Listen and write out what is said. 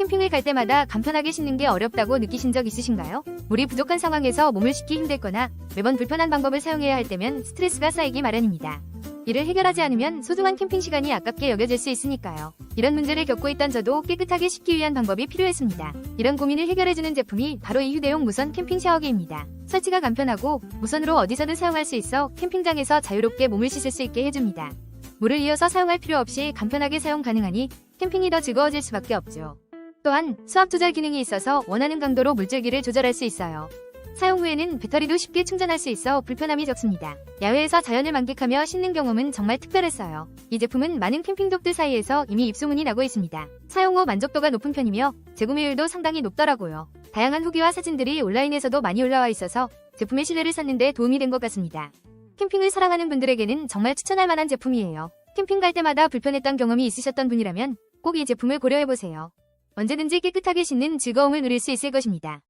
캠핑을 갈 때마다 간편하게 씻는 게 어렵다고 느끼신 적 있으신가요? 물이 부족한 상황에서 몸을 씻기 힘들거나 매번 불편한 방법을 사용해야 할 때면 스트레스가 쌓이기 마련입니다. 이를 해결하지 않으면 소중한 캠핑 시간이 아깝게 여겨질 수 있으니까요. 이런 문제를 겪고 있던 저도 깨끗하게 씻기 위한 방법이 필요했습니다. 이런 고민을 해결해주는 제품이 바로 이 휴대용 무선 캠핑 샤워기입니다. 설치가 간편하고 무선으로 어디서든 사용할 수 있어 캠핑장에서 자유롭게 몸을 씻을 수 있게 해줍니다. 물을 이어서 사용할 필요 없이 간편하게 사용 가능하니 캠핑이 더 즐거워질 수밖에 없죠. 또한 수압 조절 기능이 있어서 원하는 강도로 물줄기를 조절할 수 있어요. 사용 후에는 배터리도 쉽게 충전할 수 있어 불편함이 적습니다. 야외에서 자연을 만끽하며 씻는 경험은 정말 특별했어요. 이 제품은 많은 캠핑족들 사이에서 이미 입소문이 나고 있습니다. 사용 후 만족도가 높은 편이며 재구매율도 상당히 높더라고요. 다양한 후기와 사진들이 온라인에서도 많이 올라와 있어서 제품의 신뢰를 쌓는 데 도움이 된 것 같습니다. 캠핑을 사랑하는 분들에게는 정말 추천할 만한 제품이에요. 캠핑 갈 때마다 불편했던 경험이 있으셨던 분이라면 꼭 이 제품을 고려해보세요. 언제든지 깨끗하게 씻는 즐거움을 누릴 수 있을 것입니다.